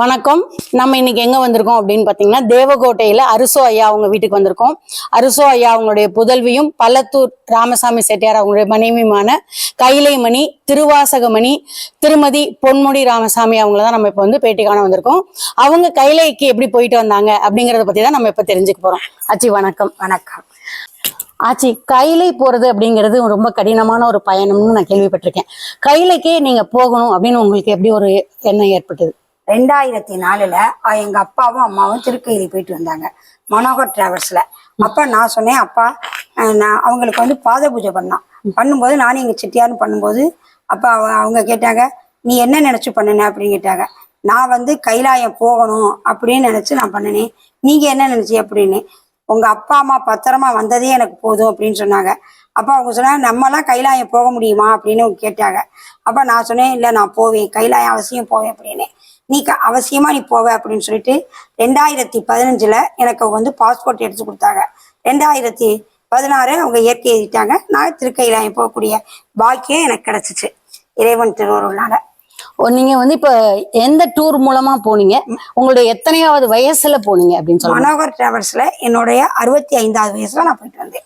வணக்கம். நம்ம இன்னைக்கு எங்க வந்திருக்கோம் அப்படின்னு பாத்தீங்கன்னா தேவகோட்டையில அரிசோ ஐயா அவங்க வீட்டுக்கு வந்திருக்கோம். அரிசோ ஐயா அவங்களுடைய புதல்வியும் பள்ளத்தூர் ராமசாமி செட்டியார் அவங்களுடைய மனைவியுமான கைலைமணி திருவாசகமணி திருமதி பொன்முடி ராமசாமி அவங்கள தான் நம்ம இப்போ வந்து பேட்டி காண வந்திருக்கோம். அவங்க கைலைக்கு எப்படி போயிட்டு வந்தாங்க அப்படிங்கறத பத்தி தான் நம்ம இப்ப தெரிஞ்சுக்க போறோம். ஆச்சி வணக்கம். வணக்கம். ஆச்சி கைலை போறது அப்படிங்கிறது ரொம்ப கடினமான ஒரு பயணம்னு நான் கேள்விப்பட்டிருக்கேன். கைலைக்கே நீங்க போகணும் அப்படின்னு உங்களுக்கு எப்படி ஒரு எண்ணம் ஏற்பட்டது? ரெண்டாயிரத்தி நாலுல எங்க அப்பாவும் அம்மாவும் திருக்கையில போயிட்டு வந்தாங்க மனோகர் டிராவல்ஸ்ல அப்ப நான் சொன்னேன் அப்பா நான் அவங்களுக்கு வந்து பாத பூஜை பண்ணான். பண்ணும்போது நானும் எங்க செட்டியாரும் பண்ணும்போது அப்ப அவ- அவங்க கேட்டாங்க நீ என்ன நினைச்சு பண்ணுன? அப்படின்னு கேட்டாங்க. நான் வந்து கைலாயம் போகணும் அப்படின்னு நினைச்சு நான் பண்ணினேன். நீங்க என்ன நினைச்சி அப்படின்னு. உங்க அப்பா அம்மா பத்திரமா வந்ததே எனக்கு போதும் அப்படின்னு சொன்னாங்க. அப்ப அவங்க சொன்னாங்க நம்மலாம் கைலாயம் போக முடியுமா? அப்படின்னு கேட்டாங்க. அப்ப நான் சொன்னேன் இல்ல நான் போவேன். கைலாயம் அவசியம் போவேன் அப்படின்னு. நீ அவசியமா நீ போவ அப்படின்னு சொல்லிட்டு ரெண்டாயிரத்தி பதினஞ்சுல எனக்கு அவங்க வந்து பாஸ்போர்ட் எடுத்து கொடுத்தாங்க. ரெண்டாயிரத்தி பதினாறு அவங்க இயற்கை எழுதிட்டாங்க நான் திருக்கையிலாயம் போகக்கூடிய பாக்கியம் எனக்கு கிடைச்சிச்சு. இறைவன் திருவருளால. ஓ, நீங்க வந்து இப்ப எந்த டூர் மூலமா போனீங்க? உங்களுடைய எத்தனையாவது வயசுல போனீங்க அப்படின்னு சொல்லுங்க. மனோகர் டிராவல்ஸ்ல என்னுடைய அறுபத்தி ஐந்தாவது வயசுல நான் போயிட்டு வந்தேன்.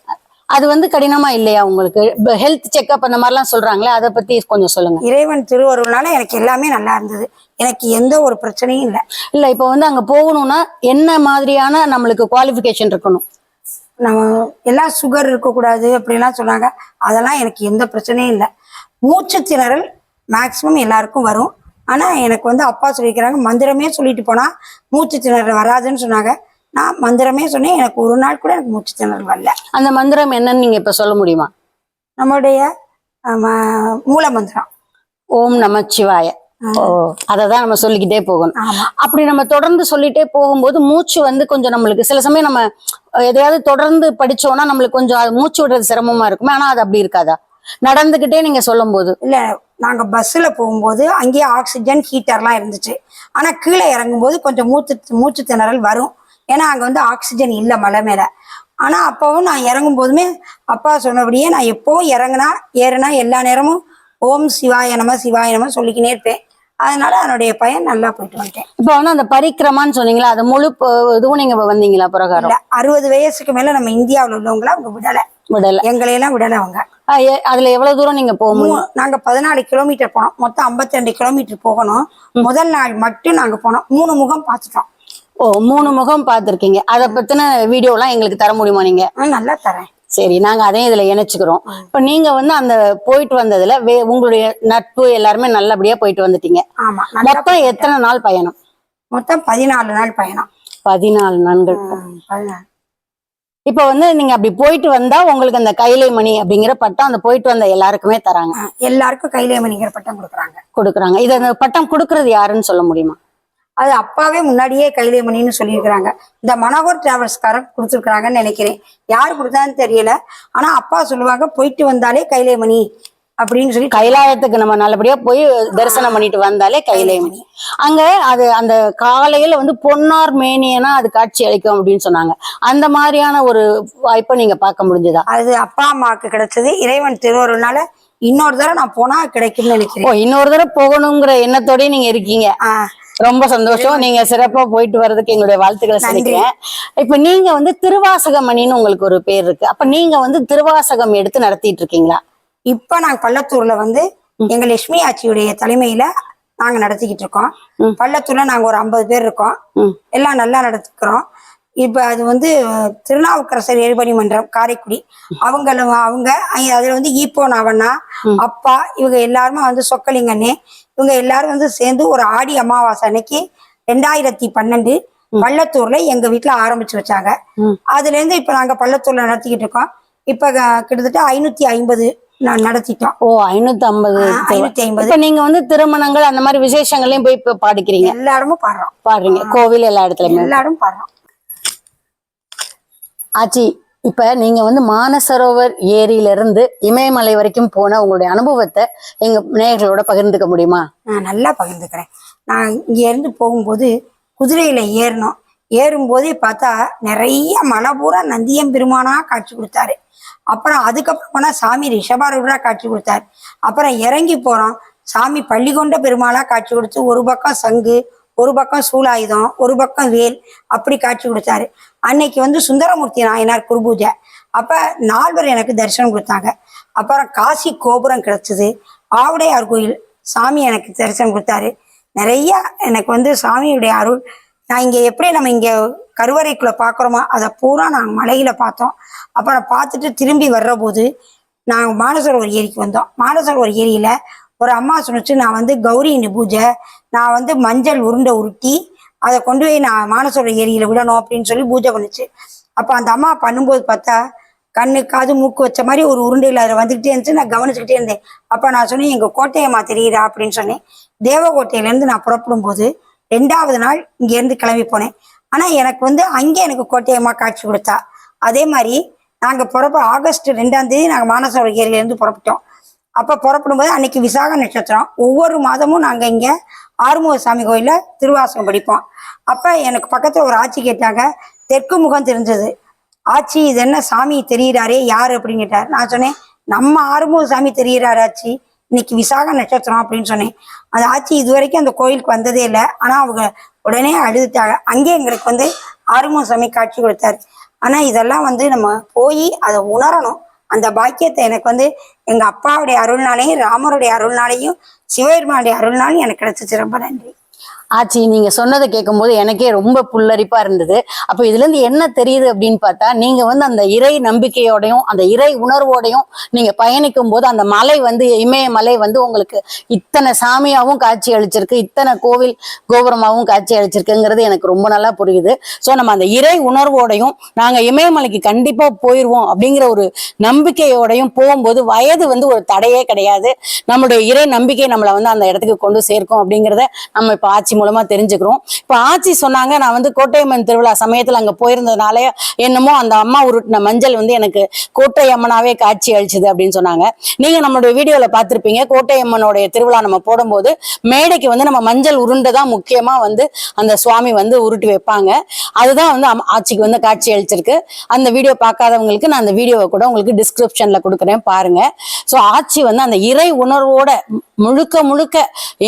அது வந்து கடினமா இல்லையா உங்களுக்கு? ஹெல்த் செக்அப் அந்த மாதிரிலாம் சொல்றாங்களே அதை பத்தி கொஞ்சம் சொல்லுங்க. இறைவன் திருவருள்னால எனக்கு எல்லாமே நல்லா இருந்தது. எனக்கு எந்த ஒரு பிரச்சனையும் இல்லை. இல்ல இப்ப வந்து அங்க போகணும்னா என்ன மாதிரியான நம்மளுக்கு குவாலிஃபிகேஷன் இருக்கணும்? நம்ம எல்லாம் சுகர் இருக்கக்கூடாது அப்படிலாம் சொன்னாங்க. அதெல்லாம் எனக்கு எந்த பிரச்சனையும் இல்லை. மூச்சு திணறல் மேக்சிமம் எல்லாருக்கும் வரும். ஆனால் எனக்கு வந்து அப்பா சொல்லியிருக்கிறாங்க மந்திரமே சொல்லிட்டு போனால் மூச்சு திணறல் வராதுன்னு சொன்னாங்க. நான் மந்திரமே சொன்னேன் எனக்கு ஒரு நாள் கூட எனக்கு மூச்சு திணறல் வரல. அந்த மந்திரம் என்னன்னு நீங்க இப்ப சொல்ல முடியுமா? நம்மளுடைய மூல மந்திரம். ஓம் நமச்சிவாய. ஓ அதை தான் நம்ம சொல்லிக்கிட்டே போகணும். அப்படி நம்ம தொடர்ந்து சொல்லிட்டே போகும்போது மூச்சு வந்து கொஞ்சம் நம்மளுக்கு சில சமயம் நம்ம எதையாவது தொடர்ந்து படிச்சோம்னா நம்மளுக்கு கொஞ்சம் அது மூச்சு விடுறது சிரமமா இருக்குமே. ஆனா அது அப்படி இருக்காதா? நடந்துகிட்டே நீங்க சொல்லும் போது இல்லை நாங்கள் பஸ்ஸில் போகும்போது அங்கேயே ஆக்சிஜன் ஹீட்டர்லாம் இருந்துச்சு. ஆனால் கீழே இறங்கும்போது கொஞ்சம் மூச்சு மூச்சு திணறல் வரும். ஏன்னா அங்கே வந்து ஆக்சிஜன் இல்லை மலை மேலே. ஆனால் அப்போவும் நான் இறங்கும் போதுமே அப்பா சொன்னபடியே நான் எப்போவும் இறங்குனா ஏறுனா எல்லா நேரமும் ஓம் சிவாய நம சிவாய நம சொல்லிக்கினே இருப்பேன். அதனால அதனுடைய பயன் நல்லா போயிட்டு வந்துட்டேன். இப்போ வந்து அந்த பரிக்கிரமான்னு சொன்னீங்களா? அது முழு இதுவும் நீங்க வந்தீங்களா பிரகாரம்? அறுபது வயசுக்கு மேலே நம்ம இந்தியாவில் உள்ளவங்கள அவங்க விடலை. விடல. எங்களையெல்லாம் விடலை அவங்க. அதுல எவ்வளவு தூரம் நீங்க போக முடியும்? மூ- நாங்க பதினாலு கிலோமீட்டர் போனோம். மொத்தம் 52 கிலோமீட்டர் போகணும். முதல் நாள் மட்டும் நாங்க போனோம். மூணு முகம் பார்த்துட்டோம். ஓ மூணு முகம் பார்த்திருக்கீங்க. அதை பத்தின வீடியோ எல்லாம் எங்களுக்கு தர முடியுமா நீங்க? நல்லா தரேன். சரி நாங்க அதையும் இதுல இணைச்சுக்கிறோம். இப்ப நீங்க வந்து அந்த போயிட்டு வந்ததுல வே- உங்களுடைய நட்பு எல்லாருமே நல்லபடியா போயிட்டு வந்துட்டீங்க. ஆமா மொத்தம் எத்தனை நாள் பயணம்? மொத்தம் பதினாலு நாள் பயணம். பதினாலு பதினாலு. இப்ப வந்து நீங்க அப்படி போயிட்டு வந்தா உங்களுக்கு அந்த கைலை மணி அப்படிங்கிற பட்டம் அந்த போயிட்டு வந்த எல்லாருக்குமே தராங்க. எல்லாருக்கும் கையிலே மணிங்கிற பட்டம் கொடுக்குறாங்க. கொடுக்குறாங்க. இது அந்த பட்டம் கொடுக்கறது யாருன்னு சொல்ல முடியுமா? அது அப்பாவே முன்னாடியே கையிலே மணின்னு சொல்லியிருக்கிறாங்க. இந்த மனோகர் டிராவல்ஸ்காரன் கொடுத்துருக்குறாங்கன்னு நினைக்கிறேன். யார் கொடுத்தான்னு தெரியல. ஆனா அப்பா சொல்லுவாங்க போயிட்டு வந்தாலே கையிலே மணி அப்படின்னு சொல்லி கைலாயத்துக்கு நம்ம நல்லபடியா போய் தரிசனம் பண்ணிட்டு வந்தாலே கைலை மணி அங்க அது அந்த காலையில வந்து பொன்னார் மேனியனா அது காட்சி அளிக்கும் அப்படின்னு சொன்னாங்க. அந்த மாதிரியான ஒரு வாய்ப்பை நீங்க பார்க்க முடிஞ்சதா? அது அப்பா அம்மாவுக்கு கிடைச்சது. இறைவன் திருவருள்னால இன்னொரு தடவை நான் போனா கிடைக்கும்னு நினைக்கிறேன். இன்னொரு தடவை போகணுங்கிற எண்ணத்தோடய நீங்க இருக்கீங்க. ஆ, ரொம்ப சந்தோஷம். நீங்க சிறப்பா போயிட்டு வர்றதுக்கு எங்களுடைய வாழ்த்துக்களை சொல்லிக்கிறேன். இப்ப நீங்க வந்து திருவாசகமணின்னு உங்களுக்கு ஒரு பேர் இருக்கு. அப்ப நீங்க வந்து திருவாசகம் எடுத்து நடத்திட்டு இருக்கீங்களா? இப்ப நாங்க பள்ளத்தூர்ல வந்து எங்க லட்சுமி ஆச்சியுடைய தலைமையில நாங்க நடத்திக்கிட்டு இருக்கோம். பள்ளத்தூர்ல நாங்க ஒரு ஐம்பது பேர் இருக்கோம். எல்லாம் நல்லா நடத்துக்கிறோம் இப்ப அது வந்து திருநாவுக்கரசர் எரிபணி மன்றம் காரைக்குடி. அவங்களும் அவங்க அதுல வந்து ஈப்போ நாவண்ணா அப்பா இவங்க எல்லாருமே வந்து சொக்கலிங்கண்ணே இவங்க எல்லாரும் வந்து சேர்ந்து ஒரு ஆடி அமாவாசை அன்னைக்கு ரெண்டாயிரத்தி பன்னெண்டு பள்ளத்தூர்ல எங்க வீட்டுல ஆரம்பிச்சு வச்சாங்க. அதுல இருந்து இப்ப நாங்க பள்ளத்தூர்ல நடத்திக்கிட்டு இருக்கோம். இப்ப கிட்டத்தட்ட ஐநூத்தி ஐம்பது நான் நடத்திட்டோம். ஓ ஐநூத்தி ஐம்பது ஐநூத்தி ஐம்பது. நீங்க வந்து திருமணங்கள் அந்த மாதிரி விசேஷங்களையும் போய் இப்ப பாடிக்கிறீங்க? எல்லாருமே பாடுறோம். பாடுறீங்க. கோவில் எல்லா இடத்துலயுமே. எல்லாரும் பாடுறோம். ஆச்சி இப்போ நீங்கள் வந்து மானசரோவர் ஏரியிலிருந்து இமயமலை வரைக்கும் போன உங்களுடைய அனுபவத்தை எங்கள் நேயர்களோட பகிர்ந்துக்க முடியுமா? நான் நல்லா பகிர்ந்துக்கிறேன். நான் இங்கேருந்து போகும்போது குதிரையில் ஏறினோம். ஏறும்போதே பார்த்தா நிறைய மலை பூரா நந்தியம் பெருமானாக காட்சி கொடுத்தாரு. அப்புறம் அதுக்கப்புறம் போனால் சாமி ரிஷபாரூரா காட்சி கொடுத்தாரு. அப்புறம் இறங்கி போகிறோம் சாமி பள்ளி கொண்ட பெருமாளாக காட்சி கொடுத்து ஒரு பக்கம் சங்கு ஒரு பக்கம் சூலாயுதம் ஒரு பக்கம் வேல் அப்படி காட்சி கொடுத்தாரு. அன்னைக்கு வந்து சுந்தரமூர்த்தி நாயனார் குருபூஜை அப்ப நால்வர் எனக்கு தரிசனம் கொடுத்தாங்க. அப்புறம் காசி கோபுரம் கிடைச்சது. ஆவுடையார் கோயில் சாமி எனக்கு தரிசனம் கொடுத்தாரு. நிறைய எனக்கு வந்து சாமியுடைய அருள். நான் இங்கே எப்படி நம்ம இங்கே கருவறைக்குள்ளே பார்க்குறோமோ அதை பூரா நாங்கள் மலையில் பார்த்தோம். அப்புறம் பார்த்துட்டு திரும்பி வர்ற போது நாங்கள் மானசரோவர் ஏரிக்கு வந்தோம். மானசரோவர் ஏரியில் ஒரு அம்மா சொன்னுச்சு நான் வந்து கௌரியின் பூஜை நான் வந்து மஞ்சள் உருண்டை உருட்டி அதை கொண்டு போய் நான் மானசோட ஏரியில் விடணும் அப்படின்னு சொல்லி பூஜை பண்ணுச்சு. அப்போ அந்த அம்மா பண்ணும்போது பார்த்தா கண்ணு காது மூக்கு வச்ச மாதிரி ஒரு உருண்டையில் அதில் வந்துக்கிட்டே இருந்துச்சு. நான் கவனிச்சுக்கிட்டே இருந்தேன். அப்போ நான் சொன்னேன் எங்கள் கோட்டையம்மா தெரியுதா? அப்படின்னு சொன்னேன். தேவகோட்டையிலேருந்து நான் புறப்படும் போது ரெண்டாவது நாள் இங்கேருந்து கிளம்பி போனேன். ஆனால் எனக்கு வந்து அங்கே எனக்கு கோட்டையம்மா காட்சி கொடுத்தா. அதே மாதிரி நாங்கள் புறப்ப ஆகஸ்ட் ரெண்டாம் தேதி நாங்கள் மானசரோவர் ஏரியிலேருந்து புறப்பட்டோம். அப்போ புறப்படும்போது அன்னைக்கு விசாக நட்சத்திரம். ஒவ்வொரு மாதமும் நாங்கள் இங்கே ஆறுமுக சாமி கோயிலில் திருவாசகம் படிப்போம். அப்போ எனக்கு பக்கத்தில் ஒரு ஆட்சி கேட்டாங்க. தெற்கு முகம் தெரிஞ்சது. ஆச்சி இது என்ன சாமி தெரிகிறாரே யார் அப்படின்னு கேட்டார். நான் சொன்னேன் நம்ம ஆறுமுக சாமி தெரியுறாரு ஆச்சி. இன்னைக்கு விசாக நட்சத்திரம் அப்படின்னு சொன்னேன். அந்த ஆச்சி இது வரைக்கும் அந்த கோயிலுக்கு வந்ததே இல்லை. ஆனால் அவங்க உடனே அழுதுட்டாங்க. அங்கே எங்களுக்கு வந்து ஆறுமுக சாமி காட்சி கொடுத்தாரு. ஆனால் இதெல்லாம் வந்து நம்ம போய் அதை உணரணும். அந்த பாக்கியத்தை எனக்கு வந்து எங்க அப்பாவுடைய அருள்னாலையும் ராமருடைய அருள்னாலையும் சிவபெருமானுடைய அருள்னாலையும் எனக்கு கிடைச்சிச்சு ரொம்ப நன்றி. ஆச்சி நீங்க சொன்னதை கேட்கும்போது எனக்கே ரொம்ப புல்லரிப்பா இருந்தது. அப்ப இதுல இருந்து என்ன தெரியுது அப்படின்னு பார்த்தா நீங்க வந்து அந்த இறை நம்பிக்கையோடையும் அந்த இறை உணர்வோடையும் நீங்க பயணிக்கும் போது அந்த மலை வந்து இமயமலை வந்து உங்களுக்கு இத்தனை சாமியாவும் காட்சி அளிச்சிருக்கு இத்தனை கோவில் கோபுரமாவும் காட்சி அளிச்சிருக்குங்கிறது எனக்கு ரொம்ப நல்லா புரியுது. சோ நம்ம அந்த இறை உணர்வோடையும் நாங்க இமயமலைக்கு கண்டிப்பா போயிருவோம் அப்படிங்கிற ஒரு நம்பிக்கையோடையும் போகும்போது வயது வந்து ஒரு தடையே கிடையாது. நம்மளுடைய இறை நம்பிக்கை நம்மளை வந்து அந்த இடத்துக்கு கொண்டு சேர்க்கும் அப்படிங்கிறத நம்ம இப்ப ஆட்சி மூலமா தெரிஞ்சுக்கிறோம். இப்ப ஆட்சி சொன்னாங்க நான் வந்து கோட்டையம்மன் திருவிழா சமயத்துல அங்க போயிருந்ததுனால என்னமோ அந்த அம்மா உருட்டின மஞ்சள் வந்து எனக்கு கோட்டை அம்மனாவே காட்சி அளிச்சது அப்படின்னு சொன்னாங்க. நீங்க நம்மளுடைய வீடியோல பார்த்திருப்பீங்க கோட்டையம்மனுடைய திருவிழா நம்ம போடும்போது மேடைக்கு வந்து நம்ம மஞ்சள் உருண்டை தான் முக்கியமா வந்து அந்த சுவாமி வந்து உருட்டி வைப்பாங்க. அதுதான் வந்து ஆட்சிக்கு வந்து காட்சி அளிச்சிருக்கு. அந்த வீடியோ பார்க்காதவங்களுக்கு நான் அந்த வீடியோவை கூட உங்களுக்கு டிஸ்கிரிப்ஷன்ல கொடுக்குறேன் பாருங்க. ஸோ ஆட்சி வந்து அந்த இறை உணர்வோட முழுக்க முழுக்க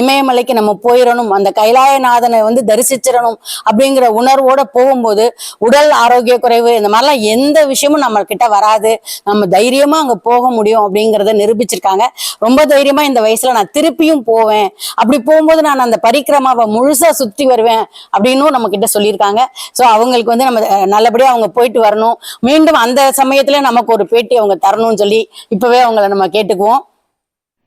இமயமலைக்கு நம்ம போயிடணும் அந்த கைலாயநாதனை வந்து தரிசிச்சிடணும் அப்படிங்கிற உணர்வோட போகும்போது உடல் ஆரோக்கிய குறைவு இந்த மாதிரிலாம் எந்த விஷயமும் நம்ம கிட்ட வராது. நம்ம தைரியமா அங்க போக முடியும் அப்படிங்கறத நிரூபிச்சிருக்காங்க. ரொம்ப தைரியமா இந்த வயசுல நான் திருப்பியும் போவேன். அப்படி போகும்போது நான் அந்த பரிக்கிரமாவை முழுசா சுத்தி வருவேன் அப்படின்னும் நம்ம கிட்ட சொல்லியிருக்காங்க. ஸோ அவங்களுக்கு வந்து நம்ம நல்லபடியா அவங்க போயிட்டு வரணும். மீண்டும் அந்த சமயத்துல நமக்கு ஒரு பேட்டி அவங்க தரணும்னு சொல்லி இப்பவே அவங்கள நம்ம கேட்டுக்குவோம்.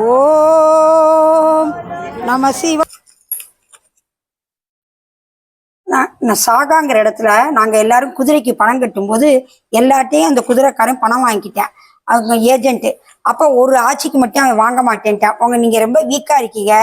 ஓம் நம சிவ நான் நான் சாகாங்கிற இடத்துல நாங்க எல்லாரும் குதிரைக்கு பணம் கட்டும்போது எல்லார்ட்டையும் அந்த குதிரைக்காரன் பணம் வாங்கிட்டேன். அவங்க ஏஜென்ட் அப்போ ஒரு ஆட்சிக்கு மட்டும் அவன் வாங்க மாட்டேன்ட்டான். உங்க நீங்க ரொம்ப வீக்கா இருக்கீங்க.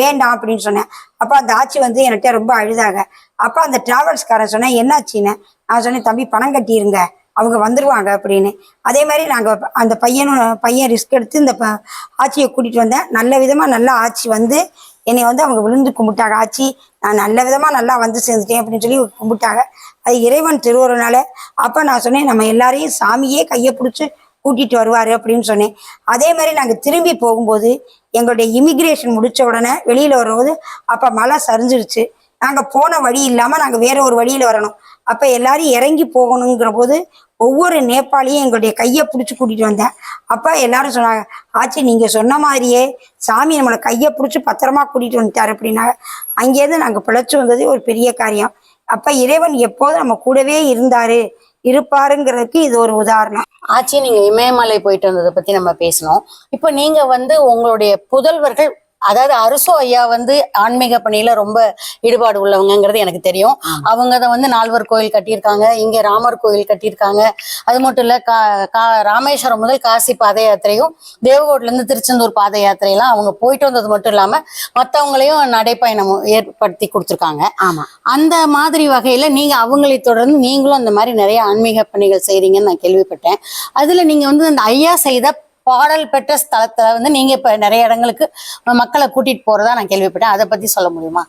வேண்டாம் அப்படின்னு சொன்னேன். அப்போ அந்த ஆட்சி வந்து என்கிட்ட ரொம்ப அழுதாங்க. அப்போ அந்த டிராவல்ஸ்காரன் சொன்னேன் என்னாச்சுன்னு? நான் சொன்னேன் தம்பி பணம் கட்டியிருங்க அவங்க வந்துடுவாங்க அப்படின்னு. அதே மாதிரி நாங்கள் அந்த பையனும் பையன் ரிஸ்க் எடுத்து இந்த ப- ஆட்சியை கூட்டிகிட்டு வந்தேன். நல்ல விதமாக நல்லா ஆட்சி வந்து என்னை வந்து அவங்க விழுந்து கும்பிட்டாங்க. ஆட்சி நான் நல்ல விதமாக நல்லா வந்து சேர்ந்துட்டேன் அப்படின்னு சொல்லி கும்பிட்டாங்க. அது இறைவன் திருவருனால அப்போ நான் சொன்னேன் நம்ம எல்லாரையும் சாமியே கையை பிடிச்சி கூட்டிகிட்டு வருவார் அப்படின்னு சொன்னேன். அதே மாதிரி நாங்கள் திரும்பி போகும்போது எங்களுடைய இமிக்ரேஷன் முடித்த உடனே வெளியில் வரும்போது அப்போ மழை சரிஞ்சிருச்சு. நாங்கள் போன வழி இல்லாமல் நாங்கள் வேற ஒரு வழியில் வரணும். அப்போ எல்லாரும் இறங்கி போகணுங்கிற போது ஒவ்வொரு நேபாளியும் எங்களுடைய கையை பிடிச்சி கூட்டிகிட்டு வந்தேன். அப்போ எல்லாரும் சொன்னாங்க ஆச்சி நீங்கள் சொன்ன மாதிரியே சாமி நம்மளை கையை பிடிச்சி பத்திரமா கூட்டிகிட்டு வந்துட்டார் அப்படின்னாங்க அங்கேருந்து நாங்கள் பிழைச்சி வந்ததே ஒரு பெரிய காரியம். அப்போ இறைவன் எப்போதும் நம்ம கூடவே இருந்தார் இருப்பாருங்கிறதுக்கு இது ஒரு உதாரணம். ஆச்சி நீங்கள் இமயமலை போயிட்டு வந்ததை பற்றி நம்ம பேசணும். இப்போ நீங்கள் வந்து உங்களுடைய புதல்வர்கள் அதாவது அரசு ஐயா வந்து ஆன்மீக பணியில ரொம்ப ஈடுபாடு உள்ளவங்கங்கிறது எனக்கு தெரியும். அவங்க தான் வந்து நால்வர் கோயில் கட்டியிருக்காங்க. இங்க ராமர் கோயில் கட்டியிருக்காங்க. அது மட்டும் இல்ல கா கா ராமேஸ்வரம் முதல் காசி பாத யாத்திரையும் தேவகோட்ல இருந்து திருச்செந்தூர் பாத யாத்திரையெல்லாம் அவங்க போயிட்டு வந்தது மட்டும் இல்லாம மத்தவங்களையும் நடைப்பயணம் ஏற்படுத்தி கொடுத்துருக்காங்க. ஆமா. அந்த மாதிரி வகையில நீங்க அவங்களை தொடர்ந்து நீங்களும் அந்த மாதிரி நிறைய ஆன்மீக பணிகள் செய்றீங்கன்னு நான் கேள்விப்பட்டேன். அதுல நீங்க வந்து அந்த ஐயா செய்த பாடல் பெற்ற ஸ்தலத்துல வந்து நீங்க இப்ப நிறைய இடங்களுக்கு மக்களை கூட்டிட்டு போறதா நான் கேள்விப்பட்டேன். அதை பத்தி சொல்ல முடியுமா?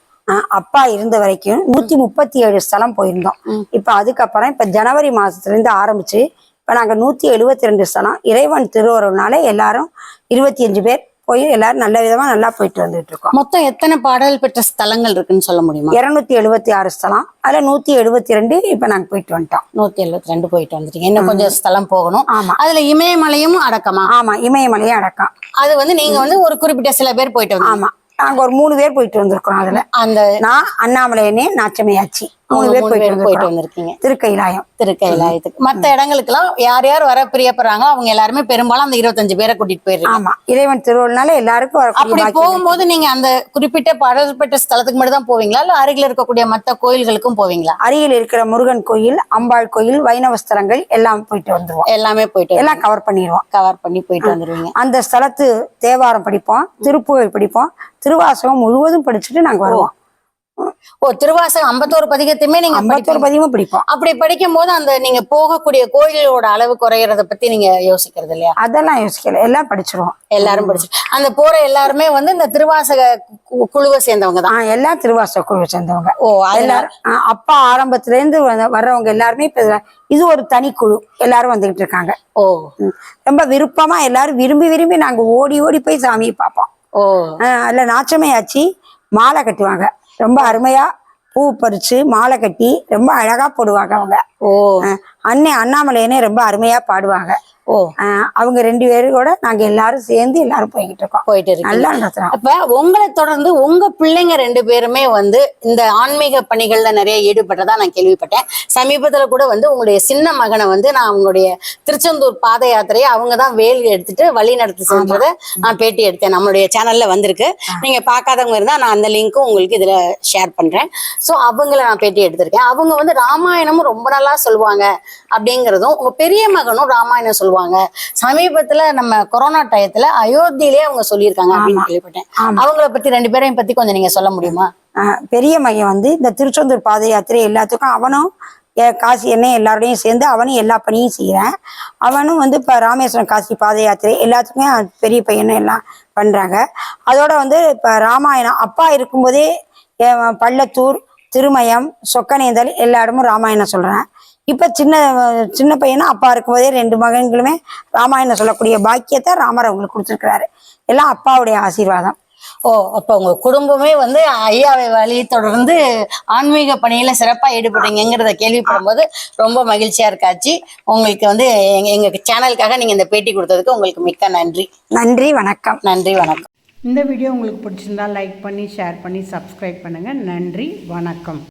அப்பா இருந்த வரைக்கும் நூத்தி முப்பத்தி ஏழு ஸ்தலம் போயிருந்தோம். இப்ப அதுக்கப்புறம் இப்ப ஜனவரி மாசத்துல இருந்து ஆரம்பிச்சு இப்ப நாங்க நூத்தி எழுபத்தி ரெண்டு ஸ்தலம். இறைவன் திருவருள்னால எல்லாரும் இருபத்தி அஞ்சு பேர் போய் எல்லாரும் நல்ல விதமா நல்லா போயிட்டு வந்துட்டு இருக்கோம் மொத்தம் எத்தனை பாடல் பெற்ற ஸ்தலங்கள் இருக்குன்னு சொல்ல முடியுமா? இருநூத்தி எழுபத்தி ஆறு ஸ்தலம். அதுல நூத்தி எழுபத்தி ரெண்டு இப்ப நாங்க போயிட்டு வந்துட்டோம். நூத்தி எழுபத்தி ரெண்டு போயிட்டு வந்துட்டீங்க. இன்னும் கொஞ்சம் ஸ்தலம் போகணும். ஆமா. அதுல இமயமலையும் அடக்கமா? ஆமா இமயமலையும் அடக்கம். அது வந்து நீங்க வந்து ஒரு குறிப்பிட்ட சில பேர் போயிட்டு ஆமா. நாங்க ஒரு மூணு பேர் போயிட்டு வந்திருக்கோம் அதுல. அந்த நான் அண்ணாமலையனே நாச்சமையாச்சி மூணு பேர் போயிட்டு போயிட்டு வந்திருக்கீங்க. திருக்கைலாயம் திருக்கைலாயத்துக்கு மத்த இடங்களுக்கெல்லாம் யார் யார் வர பிரியப்படுறாங்களோ அவங்க எல்லாருமே பெரும்பாலும் அந்த இருபத்தஞ்சு பேரை கூட்டிட்டு ஆமா. இறைவன் திருவள்ளுனால எல்லாருக்கும் அப்படி போகும்போது நீங்க அந்த குறிப்பிட்ட பாடல் பெற்ற ஸ்தலத்துக்கு மட்டும் தான் போவீங்களா? இல்ல அருகில் இருக்கக்கூடிய மத்த கோயில்களுக்கும் போவீங்களா? அருகில் இருக்கிற முருகன் கோயில் அம்பாள் கோயில் வைணவ ஸ்தலங்கள் எல்லாம் போயிட்டு வந்துருவோம். எல்லாமே போயிட்டு எல்லாம் கவர் பண்ணிடுவோம் கவர் பண்ணி போயிட்டு வந்துருவீங்க. அந்த ஸ்தலத்து தேவாரம் படிப்போம் திருப்புகழ் படிப்போம் திருவாசகம் முழுவதும் படிச்சுட்டு நாங்க வருவோம். ஓ திருவாசகம் ஐம்பத்தோரு பதிகத்தையுமே நீங்க ஐம்பத்தோரு. பதிகமும் படிப்போம். அப்படி படிக்கும் போது அந்த நீங்க போகக்கூடிய கோயிலோட அளவு குறையறத பத்தி நீங்க யோசிக்கிறது இல்லையா? அதெல்லாம் யோசிக்கல. எல்லாம் படிச்சிருவோம். எல்லாரும் படிச்சு அந்த போற எல்லாருமே வந்து இந்த திருவாசக குழுவை சேர்ந்தவங்க தான். எல்லாம் திருவாசக குழுவை சேர்ந்தவங்க. ஓ எல்லாரும் அப்பா ஆரம்பத்துல இருந்து வர்றவங்க எல்லாருமே இப்ப இது ஒரு தனி குழு. எல்லாரும் வந்துகிட்டு இருக்காங்க. ஓ. ரொம்ப விருப்பமா எல்லாரும் விரும்பி விரும்பி நாங்க ஓடி ஓடி போய் சாமியை பார்ப்போம். ஓ. அதுல நாச்சமையாச்சி மாலை கட்டுவாங்க. ரொம்ப அருமையா பூ பறிச்சு மாலை கட்டி ரொம்ப அழகா போடுவாங்க அவங்க. ஓ. அன்னை அண்ணாமலையனே ரொம்ப அருமையா பாடுவாங்க. ஓ. அவங்க ரெண்டு பேரும் கூட நாங்க எல்லாரும் சேர்ந்து எல்லாரும் போய்கிட்டு இருக்கோம். போயிட்டு இருக்கு நல்லா நடத்துறோம். அப்ப உங்களை தொடர்ந்து உங்க பிள்ளைங்க ரெண்டு பேருமே வந்து இந்த ஆன்மீக பணிகள்ல நிறைய ஈடுபட்டதா நான் கேள்விப்பட்டேன். சமீபத்துல கூட வந்து உங்களுடைய சின்ன மகனை வந்து நான் உங்களுடைய திருச்செந்தூர் பாத யாத்திரையை அவங்க தான் வேல் எடுத்துட்டு வழி நடத்தி சென்றதை நான் பேட்டி எடுத்தேன். நம்மளுடைய சேனல்ல வந்திருக்கு. நீங்க பார்க்காதவங்க இருந்தா நான் அந்த லிங்க்கும் உங்களுக்கு இதுல ஷேர் பண்றேன். சோ அவங்கள நான் பேட்டி எடுத்திருக்கேன். அவங்க வந்து ராமாயணமும் ரொம்ப நல்லா சொல்லுவாங்க. அப்படிங்கறதும் உங்க பெரிய மகனும் ராமாயணம் சொல்லுவாங்க. சமீபத்துல நம்ம கொரோனா டயத்துல அயோத்தியிலே அவங்க சொல்லியிருக்காங்க அப்படின்னு கேள்விப்பட்டேன். அவங்கள பத்தி ரெண்டு பேரையும் பத்தி கொஞ்சம் நீங்க சொல்ல முடியுமா? பெரிய மையம் வந்து இந்த திருச்செந்தூர் பாத யாத்திரை எல்லாத்துக்கும் அவனும் காசி என்ன எல்லாரோடையும் சேர்ந்து அவனும் எல்லா பணியும் செய்கிறான் அவனும் வந்து இப்போ ராமேஸ்வரம் காசி பாத யாத்திரை எல்லாத்துக்குமே பெரிய பையனும் எல்லாம் பண்ணுறாங்க அதோட வந்து இப்போ ராமாயணம் அப்பா இருக்கும்போதே பள்ளத்தூர் திருமயம் சொக்கநேந்தல் எல்லா இடமும் ராமாயணம் சொல்கிறேன் இப்போ சின்ன சின்ன பையனும் அப்பா இருக்கும்போதே ரெண்டு மகன்களுமே ராமாயணம் சொல்லக்கூடிய பாக்கியத்தை ராமர் அவங்களுக்கு கொடுத்துருக்கிறாரு. எல்லாம் அப்பாவுடைய ஆசீர்வாதம். ஓ அப்ப உங்க குடும்பமே வந்து ஐயாவை வழி தொடர்ந்து ஆன்மீக பணியில சிறப்பா ஈடுபடுறீங்கிறத கேள்விப்படும் போது ரொம்ப மகிழ்ச்சியா இருக்காச்சு. உங்களுக்கு வந்து எங்க எங்க சேனலுக்காக நீங்க இந்த பேட்டி கொடுத்ததுக்கு உங்களுக்கு மிக்க நன்றி. நன்றி வணக்கம். நன்றி வணக்கம். இந்த வீடியோ உங்களுக்கு பிடிச்சிருந்தா லைக் பண்ணி ஷேர் பண்ணி சப்ஸ்கிரைப் பண்ணுங்கள் நன்றி வணக்கம்.